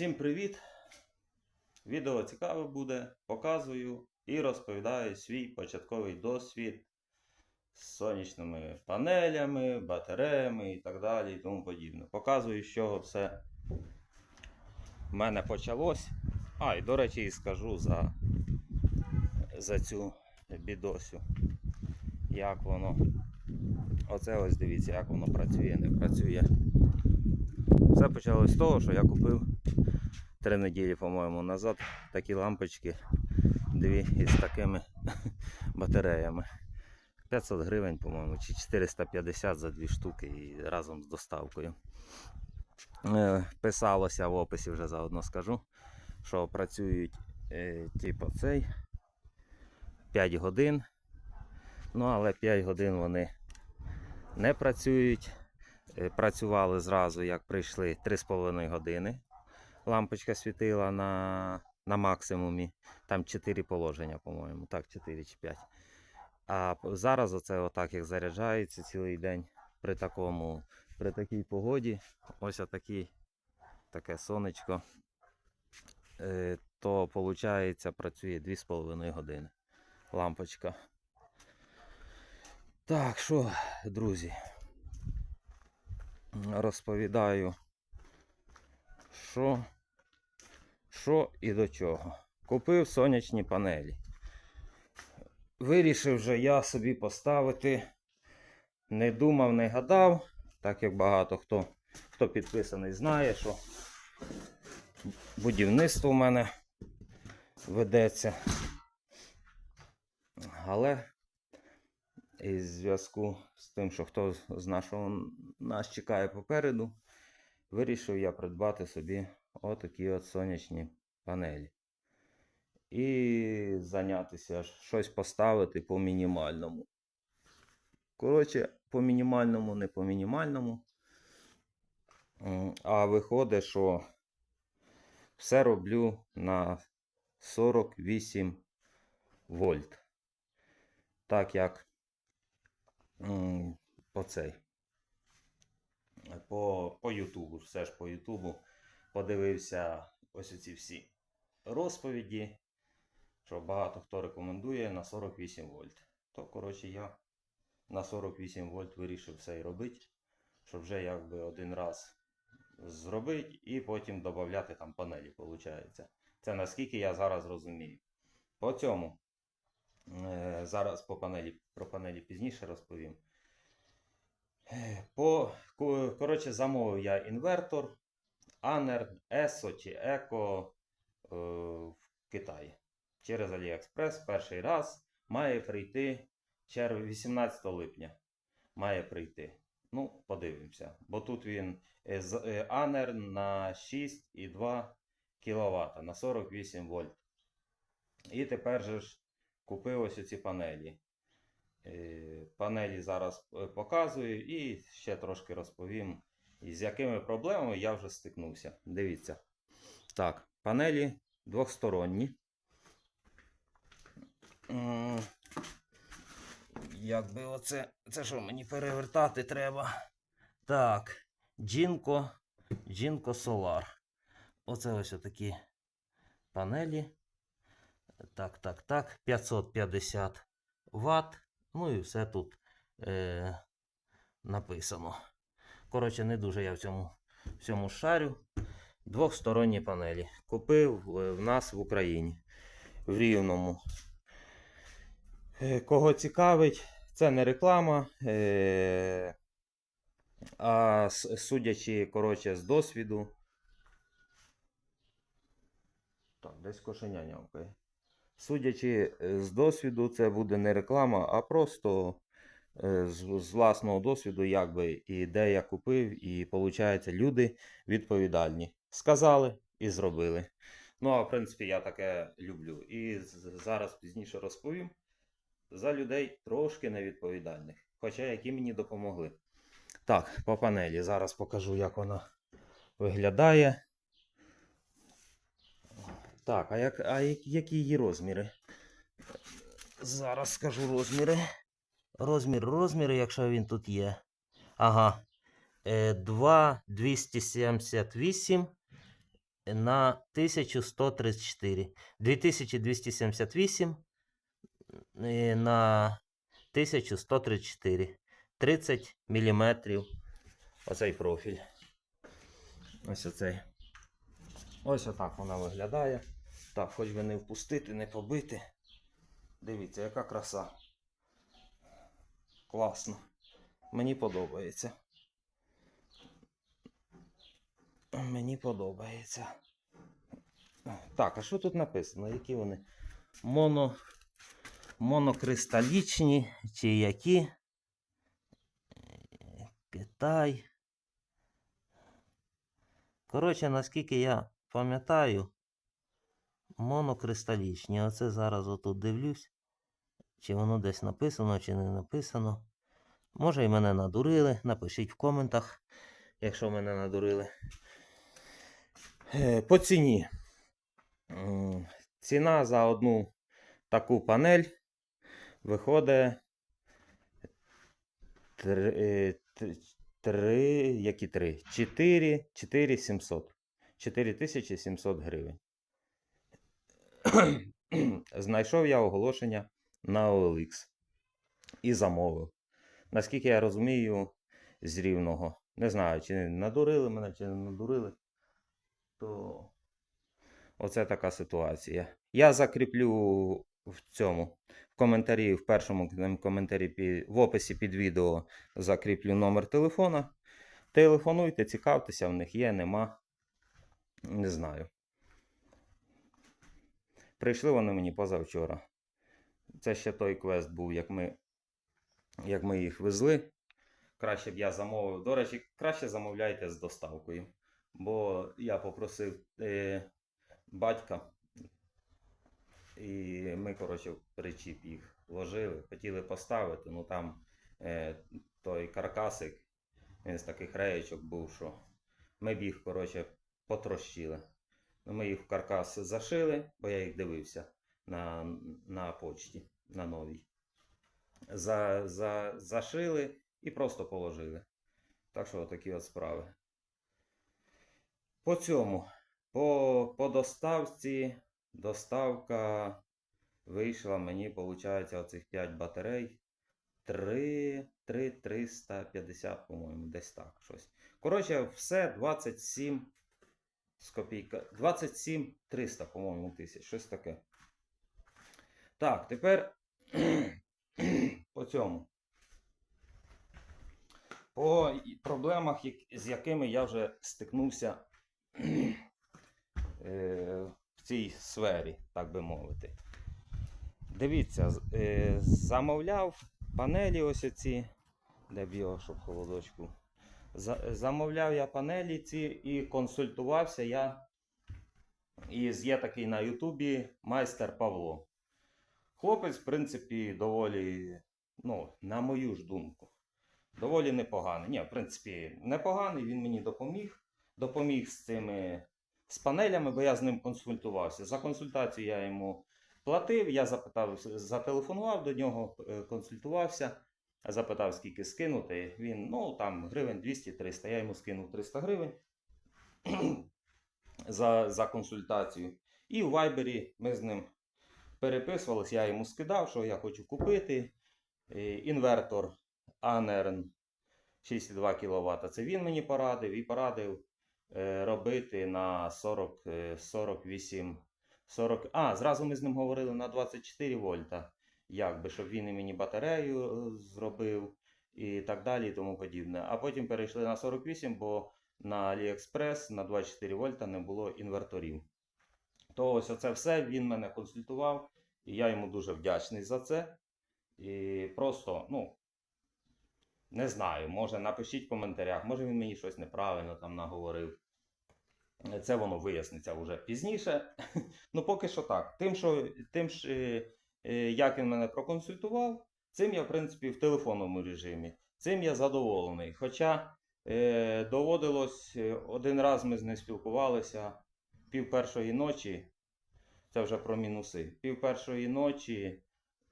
Всім привіт! Відео цікаве буде. Показую і розповідаю свій початковий досвід з сонячними панелями, батареями і так далі і тому подібне. Показую, з чого все в мене почалось. А, і до речі, і скажу за, за цю бідосю. Як воно. Оце ось дивіться, як воно працює, не працює. Все почалось з того, що я купив три неділі, по-моєму, назад такі лампочки, дві із такими батареями. 500 гривень, по-моєму, чи 450 за дві штуки і разом з доставкою. Е, Писалося в описі вже заодно скажу, що працюють е, типу цей 5 годин. Ну, але 5 годин вони не працюють. Е, Працювали зразу, як прийшли 3,5 години. Лампочка світила на, на максимумі. Там 4 положення, по-моєму. Так, 4 чи 5. А зараз оце отак як заряджається цілий день при такому, при такій погоді. Ось отакий, таке сонечко. Е, то виходить, працює 2,5 години. Лампочка. Так, що, друзі, розповідаю, що, що і до чого. Купив сонячні панелі. Вирішив же я собі поставити, не думав, не гадав, так як багато хто, хто підписаний, знає, що будівництво в мене ведеться. Але і в зв'язку з тим, що хто з нашого нас чекає попереду, вирішив я придбати собі отакі от сонячні панелі. І зайнятися щось поставити по мінімальному. Коротше, по мінімальному, не по мінімальному. А виходить, що все роблю на 48 вольт. Так як по цей. По, по Ютубу, все ж по Ютубу подивився ось ці всі розповіді, що багато хто рекомендує на 48 вольт. То, коротше, я на 48 вольт вирішив все і робити, щоб вже якби один раз зробити і потім додати там панелі, виходить. Це наскільки я зараз розумію. По цьому Зараз по панелі, про панелі пізніше розповім. Е, По, коротше, замовив я інвертор Aner ESO чи Eco е, в Китаї. Через AliExpress перший раз має прийти 18 липня. Має прийти. Ну, подивимося. Бо тут він е, е, Aner на 6,2 кВт на 48 вольт. І тепер же ж купив ось ці панелі. Е, Панелі зараз е, показую і ще трошки розповім, з якими проблемами я вже стикнувся. Дивіться. Так, панелі двохсторонні. М, Якби оце. Це що мені перевертати треба? Так, Джінко Solar. Оце ось такі панелі. Так, так, так. 550 Вт. Ну і все тут е, написано. Коротше, не дуже я в цьому, в цьому шарю. Двохсторонні панелі. Купив е, в нас в Україні. В Рівному. Е, Кого цікавить, це не реклама. Е, а судячи, коротше, з досвіду. Так, десь кошеня нявкає. Судячи е, з досвіду, це буде не реклама, а просто е, з, власного досвіду, якби і де я купив, і виходить, люди відповідальні. Сказали і зробили. Ну, а в принципі, я таке люблю. І зараз пізніше розповім за людей трошки невідповідальних, хоча які мені допомогли. Так, по панелі. Зараз покажу, як вона виглядає. Так, а, як, а які її розміри? Зараз скажу розміри. Розмір, розміри, якщо він тут є. Ага. Е, 2 278 на 1134. 2278 е, на 1134. 30 мм. Оцей профіль. Ось оцей. Ось отак вона виглядає. Так, хоч би не впустити, не побити. Дивіться, яка краса. Класно. Мені подобається. Мені подобається. Так, а що тут написано? Які вони? Моно... Монокристалічні чи які? Китай. Коротше, наскільки я пам'ятаю, монокристалічні. Оце зараз отут дивлюсь. Чи воно десь написано, чи не написано. Може і мене надурили. Напишіть в коментах, якщо мене надурили. Е, По ціні. Ціна за одну таку панель виходить 3, які 3? 4, 4 700. 4700 гривень. Знайшов я оголошення на OLX і замовив. Наскільки я розумію, з рівного. Не знаю, чи надурили мене, чи не надурили. То оце така ситуація. Я закріплю в цьому в коментарі, в першому коментарі в описі під відео закріплю номер телефона. Телефонуйте, цікавтеся, в них є, нема. Не знаю. Прийшли вони мені позавчора. Це ще той квест був, як ми, як ми їх везли. Краще б я замовив. До речі, краще замовляйте з доставкою. Бо я попросив е, батька, і ми, коротше, в причіп їх вложили, хотіли поставити, ну там е, той каркасик, він з таких реєчок був, що ми б їх, коротше, потрощили. Ну, ми їх в каркас зашили, бо я їх дивився на, на почті, на новій. За, за, зашили і просто положили. Так що такі от справи. По цьому, по, по доставці, доставка вийшла мені, виходить, оцих 5 батарей. 3, 3 350, по-моєму, десь так щось. Коротше, все 27 з копійка. 27 300, по-моєму, тисяч, щось таке. Так, тепер по цьому. По проблемах, з якими я вже стикнувся е, в цій сфері, так би мовити. Дивіться, е, замовляв панелі ось ці. Де б його, щоб холодочку. За- Замовляв я панелі ці і консультувався я. І є такий на Ютубі майстер Павло. Хлопець, в принципі, доволі, ну, на мою ж думку, доволі непоганий. Ні, в принципі, непоганий, він мені допоміг. Допоміг з цими з панелями, бо я з ним консультувався. За консультацію я йому платив, я запитав, зателефонував до нього, е, консультувався, запитав, скільки скинути. Він, ну, там, гривень 200-300. Я йому скинув 300 гривень за, за консультацію. І у Вайбері ми з ним переписувалися, я йому скидав, що я хочу купити. Е, Інвертор Anern 62 кВт. Це він мені порадив і порадив е, робити на 40, е, 48. 40... А, зразу ми з ним говорили на 24 вольта. Якби, щоб він і мені батарею е, зробив і так далі, і тому подібне. А потім перейшли на 48, бо на AliExpress на 24 вольта не було інверторів. То ось оце все він мене консультував, і я йому дуже вдячний за це. І просто, ну, не знаю, може напишіть в коментарях, може він мені щось неправильно там наговорив. Це воно виясниться вже пізніше. ну, поки що так. Тим, що, тим е, як він мене проконсультував, цим я, в принципі, в телефонному режимі. Цим я задоволений. Хоча е, доводилось, е, один раз ми з ним спілкувалися пів першої ночі. Це вже про мінуси. Пів першої ночі,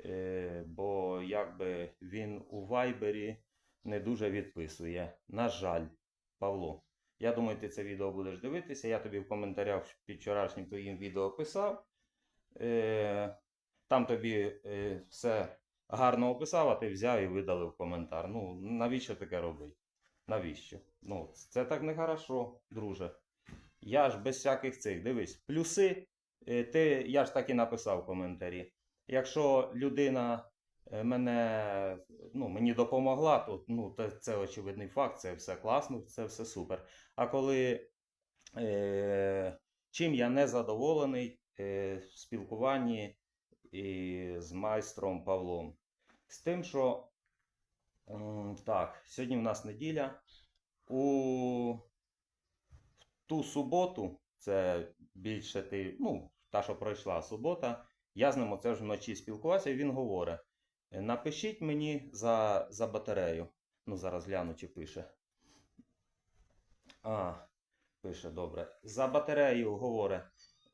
е, бо якби він у Вайбері не дуже відписує. На жаль, Павло. Я думаю, ти це відео будеш дивитися. Я тобі в коментарях під вчорашнім твоїм відео писав. Е, там тобі е, все гарно описав, а ти взяв і видалив коментар. Ну, навіщо таке робити? Навіщо? Ну, це так не хорошо, друже. Я ж без всяких цих, дивись, плюси, е, ти, я ж так і написав в коментарі. Якщо людина е, мене, ну, мені допомогла, то ну, це, очевидний факт, це все класно, це все супер. А коли е, чим я не задоволений е, в спілкуванні і з майстром Павлом? З тим, що так, сьогодні в нас неділя. У ту суботу, це більше ти, ну, та, що пройшла субота, я з ним оце ж вночі спілкувався, і він говорить: «Е, напишіть мені за, за батарею. Ну, зараз гляну, чи пише. А, пише добре. За батарею говорить.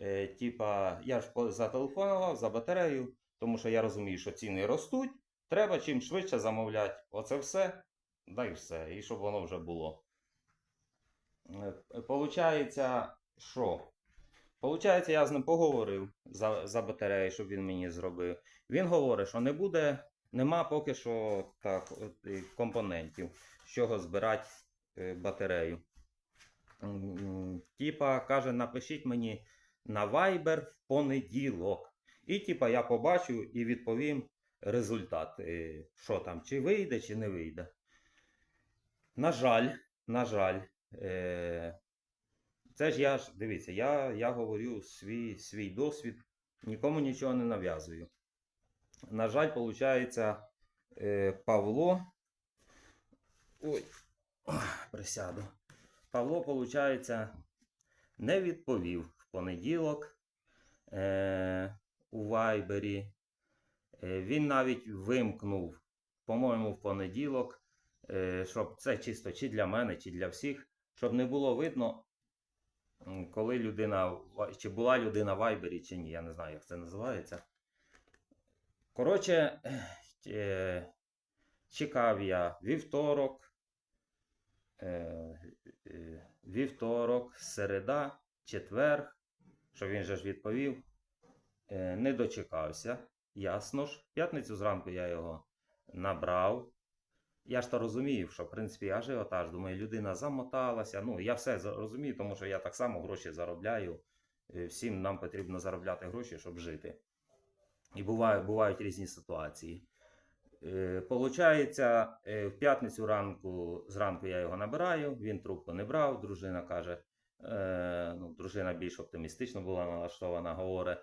Е, типа, я ж зателефонував за батарею, тому що я розумію, що ціни ростуть. Треба чим швидше замовляти. Оце все. Да і все. І щоб воно вже було. Е, Получається, що? Получається, я з ним поговорив за, за батарею, щоб він мені зробив. Він говорить, що не буде, нема поки що так, компонентів, з чого збирати е, батарею. Типа, каже, напишіть мені на Viber в понеділок. І типа я побачу і відповім результат, що там, чи вийде, чи не вийде. На жаль, на жаль, е, це ж я ж, дивіться, я, я говорю свій, свій досвід, нікому нічого не нав'язую. На жаль, виходить, е, Павло. Ой, присяду. Павло, виходить, не відповів понеділок е, у Вайбері. Е, він навіть вимкнув, по-моєму, в понеділок, е, щоб це чисто чи для мене, чи для всіх, щоб не було видно, коли людина, чи була людина в Вайбері, чи ні. Я не знаю, як це називається. Коротше, е, чекав я вівторок, е, е, вівторок, середа, четвер, що він же ж відповів. Е, не дочекався, ясно ж. В П'ятницю зранку я його набрав. Я ж то розумів, що в принципі ажіотаж, думаю, людина замоталася. Ну, я все розумію, тому що я так само гроші заробляю. Е, Всім нам потрібно заробляти гроші, щоб жити. І буває, бувають різні ситуації. Е, Получається, в п'ятницю ранку, зранку я його набираю, він трубку не брав. Дружина каже, е, ну, дружина більш оптимістично була налаштована, говорить.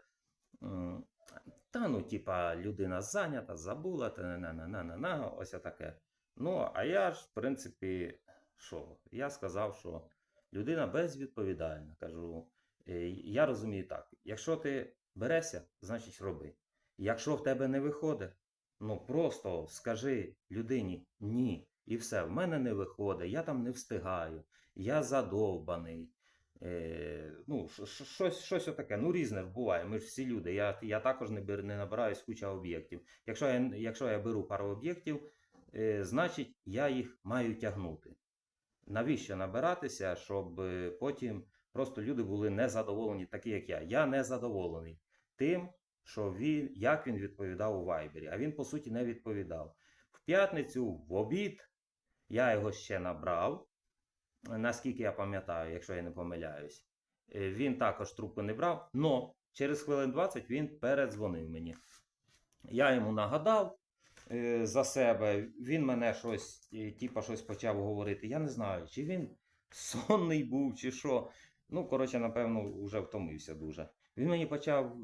Та ну, типа, людина зайнята, забула, та на на на на на ось таке. Ну, а я ж, в принципі, що? Я сказав, що людина безвідповідальна. Кажу, «Е, я розумію так: якщо ти берешся, значить роби. Якщо в тебе не виходить, ну просто скажи людині ні. І все, в мене не виходить, я там не встигаю, я задовбаний. Е, ну, щось, щось отаке. Ну, різне буває. Ми ж всі люди. Я, я також не, бер, не набираюсь куча об'єктів. Якщо я, якщо я беру пару об'єктів, е, значить я їх маю тягнути. Навіщо набиратися, щоб е, потім просто люди були незадоволені, такі як я. Я не задоволений тим, що він, як він відповідав у Вайбері. А він, по суті, не відповідав. В п'ятницю, в обід, я його ще набрав, наскільки я пам'ятаю, якщо я не помиляюсь. Е, Він також трубку не брав, але через хвилин 20 він передзвонив мені. Я йому нагадав е, за себе, він мене щось, е, типа, щось почав говорити. Я не знаю, чи він сонний був, чи що. Ну, коротше, напевно, вже втомився дуже. Він мені почав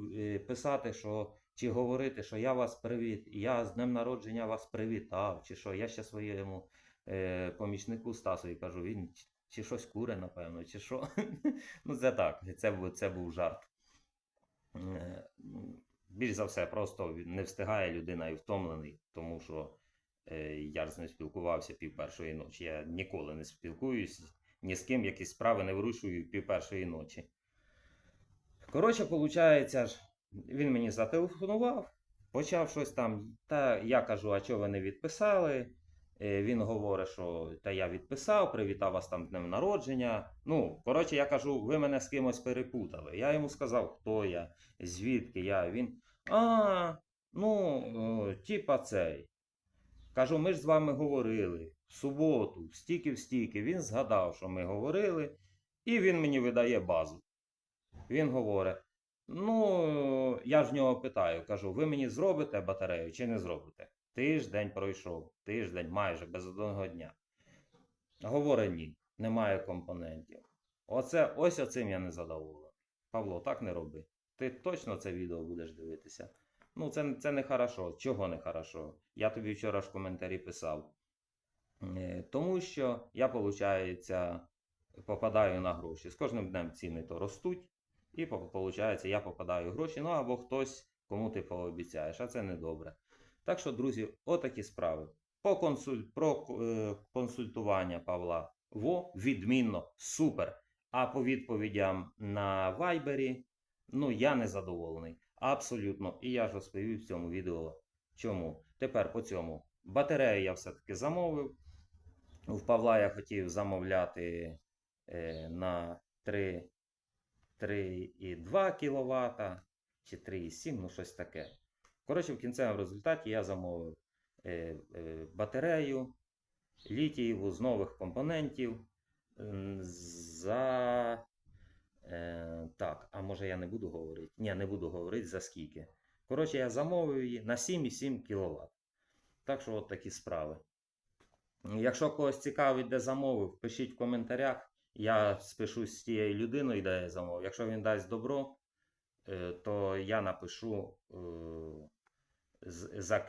писати, що чи говорити, що я вас привіт, я з днем народження вас привітав, чи що. Я ще своєму е, помічнику Стасові кажу, він чи щось куре, напевно, чи що. ну, це так, це, це був жарт. Е, Більш за все, просто не встигає людина і втомлений, тому що е, я з ним спілкувався пів першої ночі. Я ніколи не спілкуюсь ні з ким, якісь справи не вирушую пів першої ночі. Коротше, виходить, він мені зателефонував, почав щось там. Та я кажу, а чого ви не відписали? Е, Він говорить, що та я відписав, привітав вас там днем народження. Ну, коротше, я кажу, ви мене з кимось перепутали. Я йому сказав, хто я, звідки я. Він. А, ну, типа цей. Кажу, ми ж з вами говорили в суботу, стільки в стільки. Він згадав, що ми говорили, і він мені видає базу. Він говорить: ну, я ж в нього питаю, кажу, ви мені зробите батарею чи не зробите? Тиждень пройшов, тиждень майже без одного дня. Говорить, ні, немає компонентів. Оце, ось оцим я не задоволений. Павло, так не роби. Ти точно це відео будеш дивитися. Ну, це, це не хорошо. Чого не хорошо? Я тобі вчора ж в коментарі писав. Е, Тому що я, виходить, попадаю на гроші. З кожним днем ціни то ростуть, і виходить, я попадаю в гроші. Ну або хтось, кому ти пообіцяєш, а це не добре. Так що, друзі, отакі справи. По консуль... Про е, консультування Павла во відмінно, супер. А по відповідям на Вайбері, ну я не задоволений. Абсолютно. І я ж розповів в цьому відео. Чому? Тепер по цьому. Батарею я все-таки замовив. В Павла я хотів замовляти е, на 3, 3,2 кВт чи 3,7, ну щось таке. Коротше, в кінцевому результаті я замовив е, е, батарею літієву з нових компонентів за. Е, так, а може я не буду говорити? Ні, не буду говорити за скільки. Коротше, я замовив її на 7,7 кВт. Так що от такі справи. Якщо когось цікавить, де замовив, пишіть в коментарях. Я спишусь з тією людиною, де я замовив. Якщо він дасть добро, то я напишу.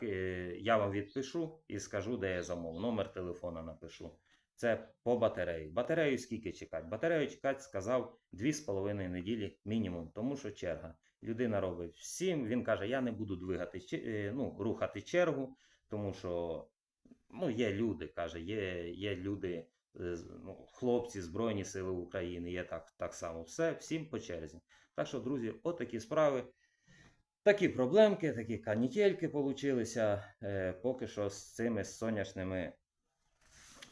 Е, Я вам відпишу і скажу, де я замовив. Номер телефона напишу. Це по батареї. Батарею скільки чекати? Батарею чекати, сказав, 2,5 неділі мінімум, тому що черга. Людина робить всім. Він каже, я не буду двигати, е, ну, рухати чергу, тому що ну, є люди, каже, є, є люди, е, ну, хлопці Збройні Сили України, є так, так само все, всім по черзі. Так що, друзі, от такі справи. Такі проблемки, такі канітельки получилися е, поки що з цими сонячними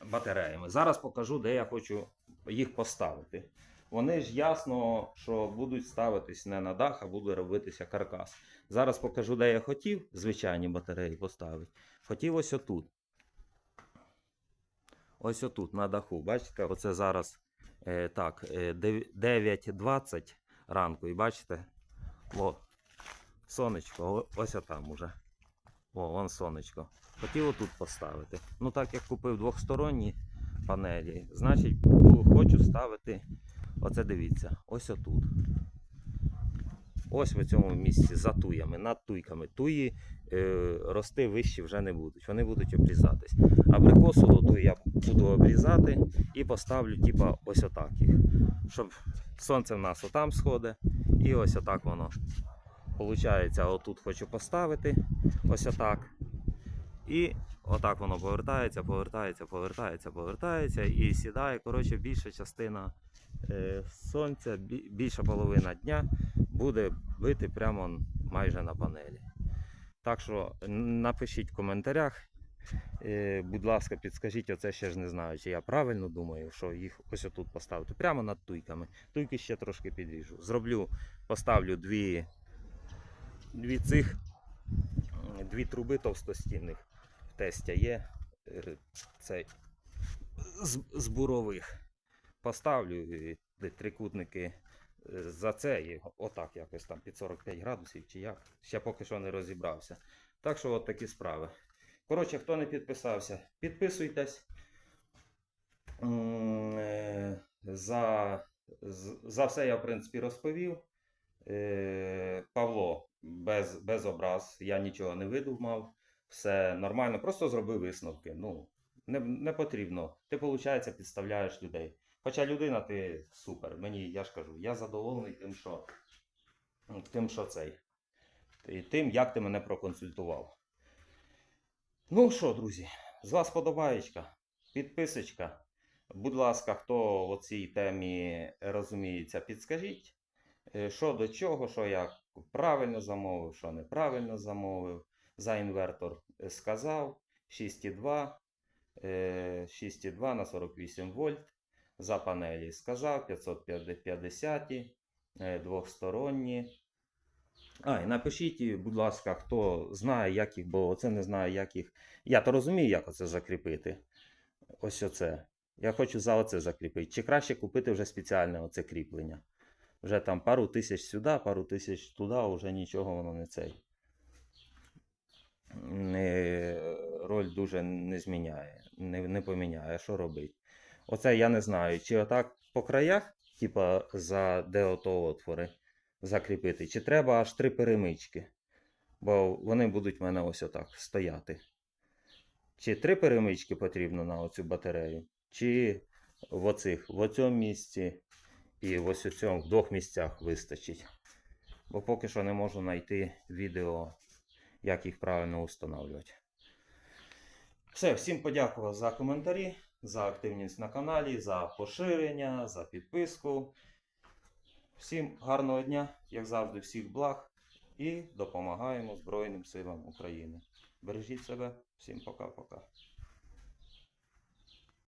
батареями. Зараз покажу, де я хочу їх поставити. Вони ж ясно, що будуть ставитись не на дах, а буде робитися каркас. Зараз покажу, де я хотів звичайні батареї поставити. Хотів ось отут. Ось отут на даху. Бачите, оце зараз е, так, е, 9.20 ранку. І бачите, о, сонечко, ось отам уже. О, вон сонечко. Хотів отут поставити. Ну, так як купив двохсторонні панелі, значить хочу ставити. Оце дивіться, ось отут. Ось в цьому місці за туями, над туйками. Туї е, рости вищі вже не будуть, вони будуть обрізатись. Абрикосу до туї я буду обрізати і поставлю, типа, ось отак їх. Щоб сонце в нас отам сходить, і ось отак воно. Получається, отут хочу поставити, ось отак. І отак воно повертається, повертається, повертається, повертається і сідає. Коротше, більша частина е, сонця, більша половина дня буде бити прямо майже на панелі. Так що напишіть в коментарях. Е, будь ласка, підскажіть, оце ще ж не знаю, чи я правильно думаю, що їх ось отут поставити прямо над туйками. Туйки ще трошки підріжу. Зроблю, поставлю дві, дві цих, дві труби товстостінних в тестя є. е, Цей з, з бурових. Поставлю трикутники е, за це отак якось там під 45 градусів чи як. Ще поки що не розібрався. Так що от такі справи. Коротше, хто не підписався, підписуйтесь. Е, За, за все я, в принципі, розповів. Е, Павло, без, без образ, я нічого не видумав. Все нормально, просто зробив висновки. Ну, не, не потрібно. Ти, виходить, підставляєш людей. Хоча людина, ти супер. Мені, я ж кажу, я задоволений тим, що, тим, що цей. І тим, як ти мене проконсультував. Ну що, друзі, з вас подобаєчка, підписочка. Будь ласка, хто в цій темі розуміється, підскажіть, що до чого, що я правильно замовив, що неправильно замовив. За інвертор е, сказав 6,2. е, 6,2 на 48 вольт. За панелі сказав 550, е, двохсторонні. А, і напишіть, будь ласка, хто знає, як їх, бо оце не знаю, як їх. Я то розумію, як оце закріпити. Ось оце. Я хочу за оце закріпити. Чи краще купити вже спеціальне оце кріплення? Вже там пару тисяч сюди, пару тисяч туди, вже нічого воно не цей. Не, роль дуже не зміняє, не, не поміняє. Що робить? Оце я не знаю, чи отак по краях, типа за де отвори, закріпити, чи треба аж три перемички. Бо вони будуть в мене ось отак стояти. Чи три перемички потрібно на оцю батарею, чи в оцих, в оцьому місці і ось у цьому в двох місцях вистачить. Бо поки що не можу знайти відео, як їх правильно встановлювати. Все, всім подякував за коментарі, за активність на каналі, за поширення, за підписку. Всім гарного дня, як завжди, всіх благ і допомагаємо Збройним силам України. Бережіть себе, всім пока-пока.